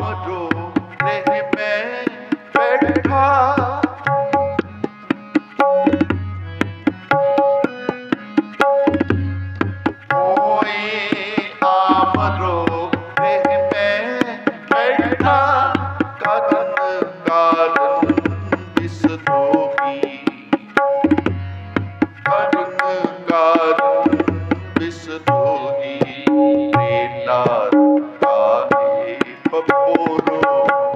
tomorrow. thank you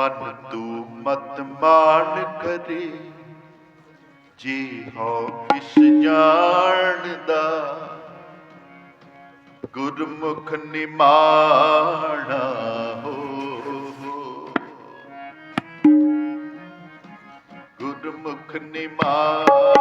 ਮਨ ਤੂ ਮਤ ਮਾਨ ਕਰੀ। ਜੀ ਹੋ ਵਿਸ ਜਾਣਦਾ ਗੁਰਮੁਖ ਨਿਮਾਣਾ ਹੋ। ਗੁਰਮੁਖ ਨਿਮਾਣਾ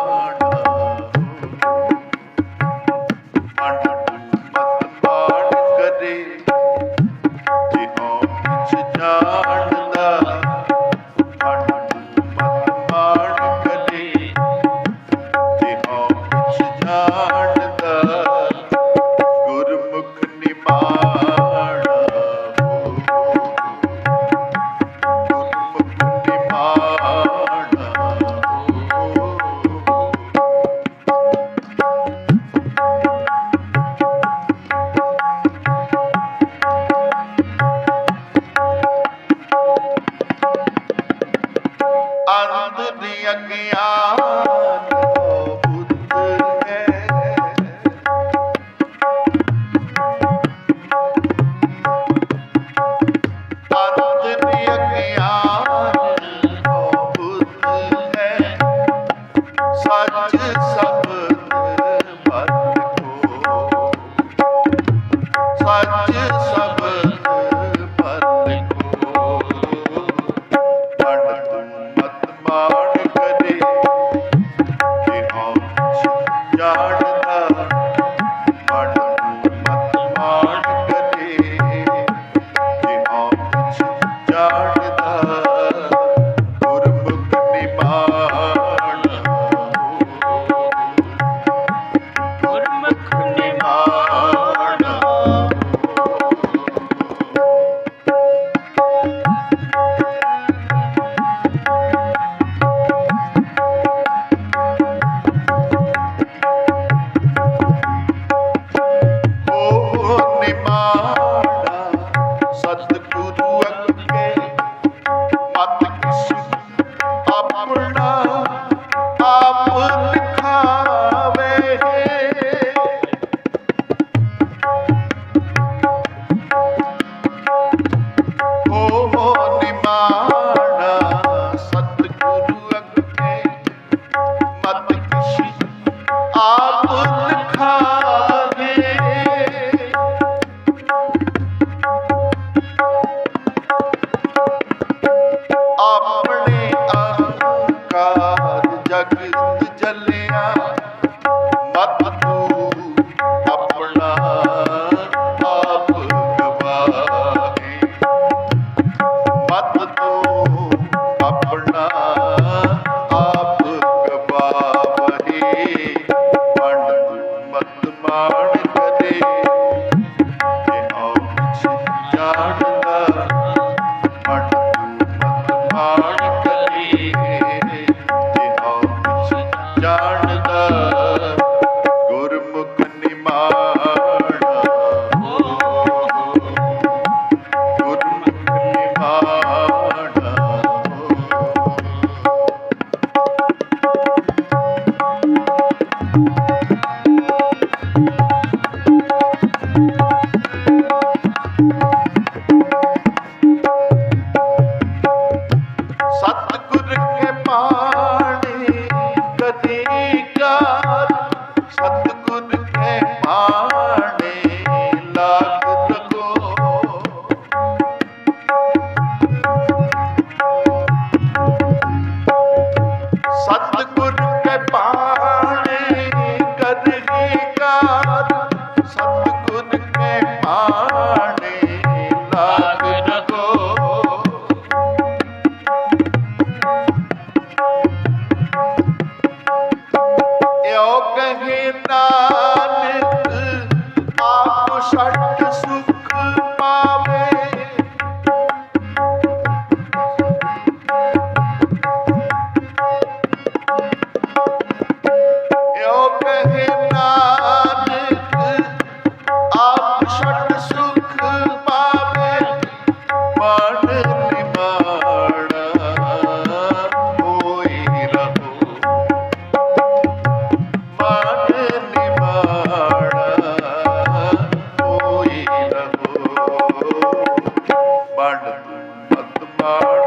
Lord.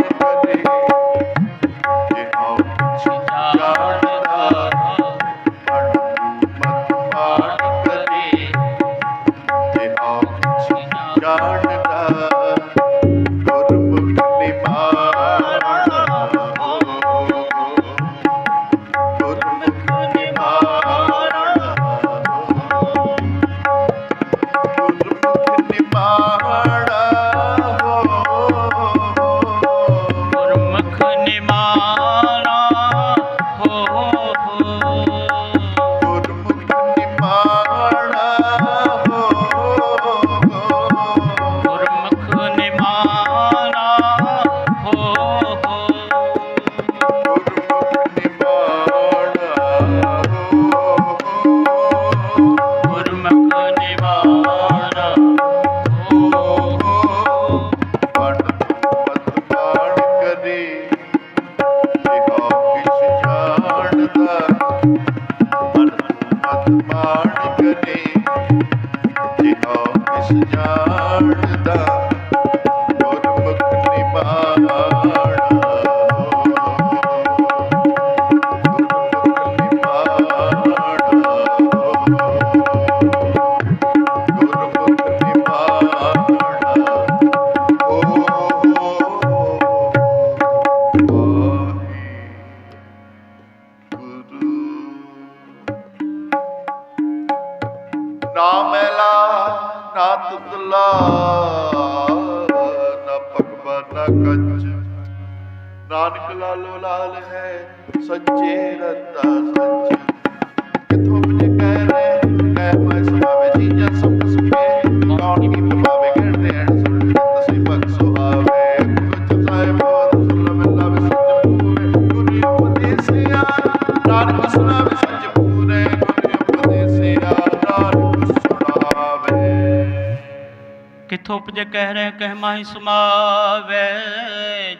ਕਿਥੋਂ ਉਪਜ ਕਹਿ ਰਹੇ ਕਹਿ ਮਾਹੀ ਸਮਾਵੇ,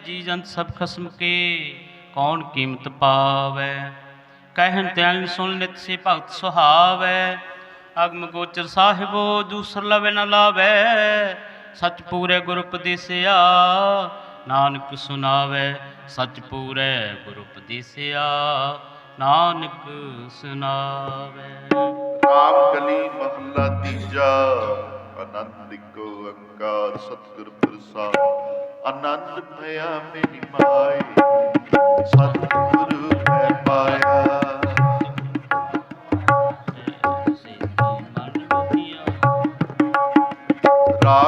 ਜੀ ਜੰਤ ਸਭ ਖਸਮ ਕੇ ਕੌਣ ਕੀਮਤ ਪਾਵੇ? ਕਹਿਣ ਤਿਆਨ ਸੁਣ ਲਿਤ ਸੇ ਭਗਤ ਸੁਹਾਵੇ, ਅਗਮ ਗੋਚਰ ਸਾਹਿਬੋ ਦੂਸਰ ਲਵੇ ਨਾ ਲਾਵੇ, ਸਚ ਪੂਰੇ ਗੁਰ ਉਪਦੇਸਿਆ ਨਾਨਕ ਸੁਣਾਵੇ, ਸਚ ਪੂਰੇ ਗੁਰ ਉਪਦੇਸਿਆ ਨਾਨਕ ਸੁਨਾਵੇ। RAM ਕਲੀ ਮਹੱਲਾ ਤੀਜਾ ਅਨੰਦ ਕੋ ਅੰਕਾਰ ਸਤਿਗੁਰ ਪ੍ਰਸਾਦ। ਅਨੰਦ ਭਇਆ ਮੇਰੀ ਮਾਏ ਸਤਿਗੁਰੂ ਮੈਂ ਪਾਇਆ ਗਾ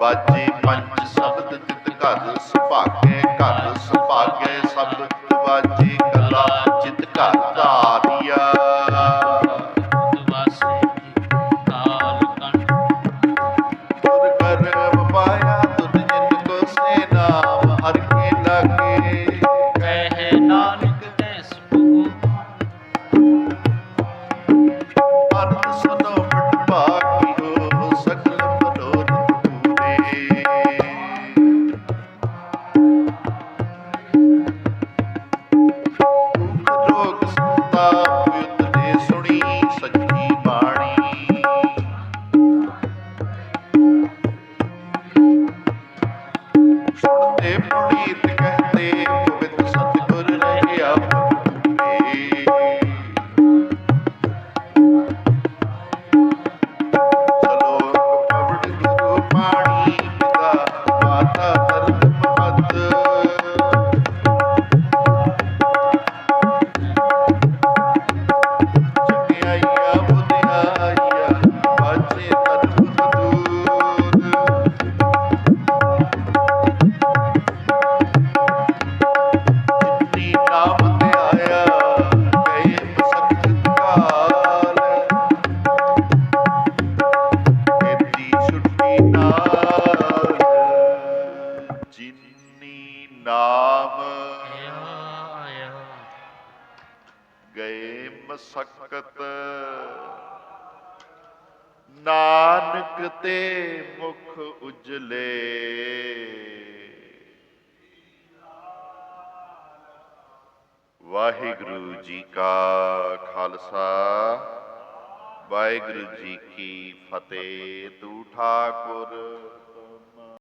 ਬਾਜੀ ਪੰਜ ਸ਼ਬਦ ਤਿਤ ਘਰ ਸੁਭਾਗੇ। ਸਕਤ ਨਾਨਕ ਤੇ ਮੁਖ ਉਜਲੇ। ਵਾਹਿਗੁਰੂ ਜੀ ਕਾ ਖਾਲਸਾ, ਵਾਹਿਗੁਰੂ ਜੀ ਕੀ ਫਤਿਹ। ਤੂ ਠਾਕੁਰ।